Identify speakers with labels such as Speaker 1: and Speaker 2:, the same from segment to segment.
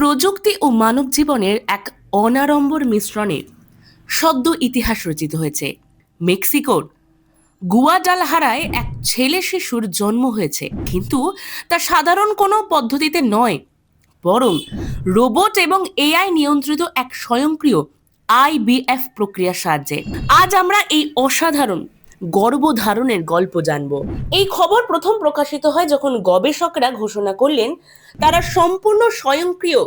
Speaker 1: প্রযুক্তি ও মানব জীবনের এক অনাড়ম্বর মিশ্রণে সদ্য ইতিহাস রচিত হয়েছে। মেক্সিকোর গুয়াডালহারায় এক ছেলে শিশুর জন্ম হয়েছে। কিন্তু তা সাধারণ কোনো পদ্ধতিতে নয়, বরং রোবট এবং এআই নিয়ন্ত্রিত এক স্বয়ংক্রিয় আইবিএফ প্রক্রিয়ার সাহায্যে। আজ আমরা এই অসাধারণ গর্ভধারণের গল্প জানব। এই খবর প্রথম প্রকাশিত হয় যখন গবেষকরা ঘোষণা করলেন, তারা সম্পূর্ণ স্বয়ংক্রিয়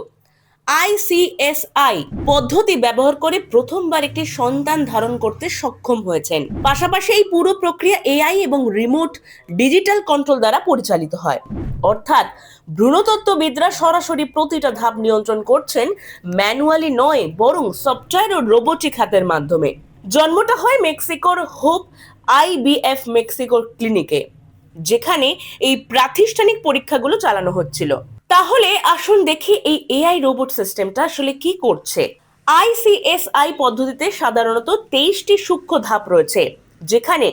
Speaker 1: আইসিএসআই পদ্ধতি ব্যবহার করে প্রথমবার একটি সন্তান ধারণ করতে সক্ষম হয়েছেন। পাশাপাশি এই পুরো প্রক্রিয়া এআই এবং রিমোট ডিজিটাল কন্ট্রোল দ্বারা পরিচালিত হয়। অর্থাৎ ভ্রূণতত্ত্ববিদরা সরাসরি প্রতিটা ধাপ নিয়ন্ত্রণ করছেন ম্যানুয়ালি নয়, বরং সফটওয়্যার ও রোবোটিক হাতের মাধ্যমে। জন্মটা হয় মেক্সিকোর হোপ আইবিএফ মেক্সিকোর ক্লিনিকে, যেখানে এই প্রাতিষ্ঠানিক পরীক্ষাগুলো চালানো হচ্ছিল। তাহলে আসুন দেখি এই এআই রোবট সিস্টেমটা আসলে কি করছে। আইসিএসআই পদ্ধতিতে সাধারণত তেইশটি সূক্ষ্ম ধাপ রয়েছে, যেখানে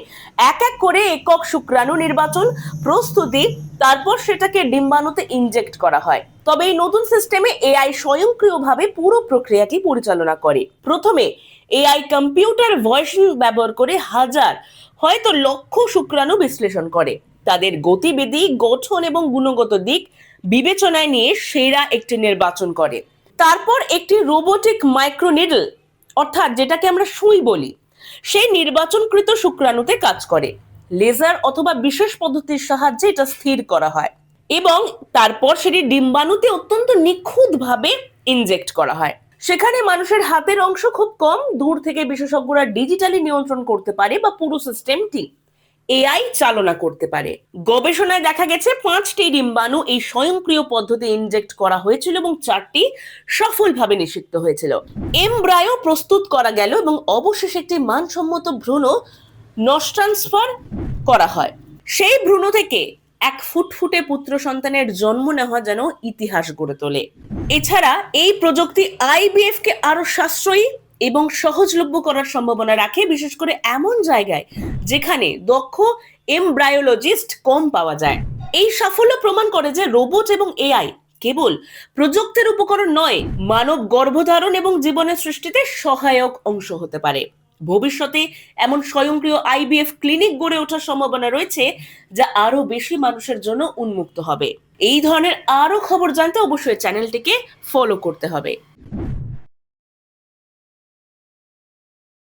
Speaker 1: এক এক করে একক শুক্রাণু নির্বাচন, প্রস্তুতি, তারপর সেটাকে ডিম্বাণুতে ইনজেক্ট করা হয়। তবে এই নতুন সিস্টেমে এআই স্বয়ংক্রিয়ভাবে পুরো প্রক্রিয়াটি পরিচালনা করে। প্রথমে এআই কম্পিউটার ভয়েস ব্যবহার করে হাজার হয়তো লক্ষ শুক্রাণু বিশ্লেষণ করে। তাদের গতিবিধি, গঠন এবং গুণগত দিক বিবেচনায় নিয়ে সেরা একটি নির্বাচন করে। তারপর একটি রোবোটিক মাইক্রোনিডল অর্থাৎ যেটাকে আমরা সুই বলি, সেই নির্বাচনকৃত শুক্রাণুতে কাজ করে। লেজার অথবা বিশেষ পদ্ধতির সাহায্যে এটা স্থির করা হয় এবং তারপর সেটি ডিম্বাণুতে অত্যন্ত নিখুঁতভাবে ইনজেক্ট করা হয়। সেখানে মানুষের হাতের অংশ খুব কম। দূর থেকে বিশেষজ্ঞরা ডিজিটালি নিয়ন্ত্রণ করতে পারে বা পুরো সিস্টেমটি এআই চালনা করতে পারে। গবেষণায় দেখা গেছে, পাঁচটি ডিম্বাণু এই স্বয়ংক্রিয় পদ্ধতি ইনজেক্ট করা হয়েছিল এবং চারটি সফলভাবে নিষিদ্ধ হয়েছিল। এমব্রায়ো প্রস্তুত করা গেল এবং অবশেষে একটি মানসম্মত ভ্রূণ নস্ট্রান্সফার করা হয়। সেই ভ্রূণ থেকে এক ফুটফুটে পুত্র সন্তানের জন্ম নেওয়া যেন ইতিহাস গড়ে তোলে। এছাড়া এই প্রযুক্তি আইবিএফ কে আরও সাশ্রয়ী এবং সহজলভ্য করার সম্ভাবনা রাখে, বিশেষ করে এমন জায়গায় যেখানে দক্ষ এমব্রায়োলজিস্ট কম পাওয়া যায়। এই সাফল্য প্রমাণ করে যে রোবট এবং এআই কেবল প্রযুক্তির উপকরণ নয় মানব গর্ভধারণ এবং জীবনের সৃষ্টিতে সহায়ক অংশ হতে পারে। ভবিষ্যতে এমন স্বয়ংক্রিয় আইবিএফ ক্লিনিক গড়ে ওঠার সম্ভাবনা রয়েছে, যা আরও বেশি মানুষের জন্য উন্মুক্ত হবে। এই ধরনের আরও খবর জানতে অবশ্যই চ্যানেলটিকে ফলো করতে হবে।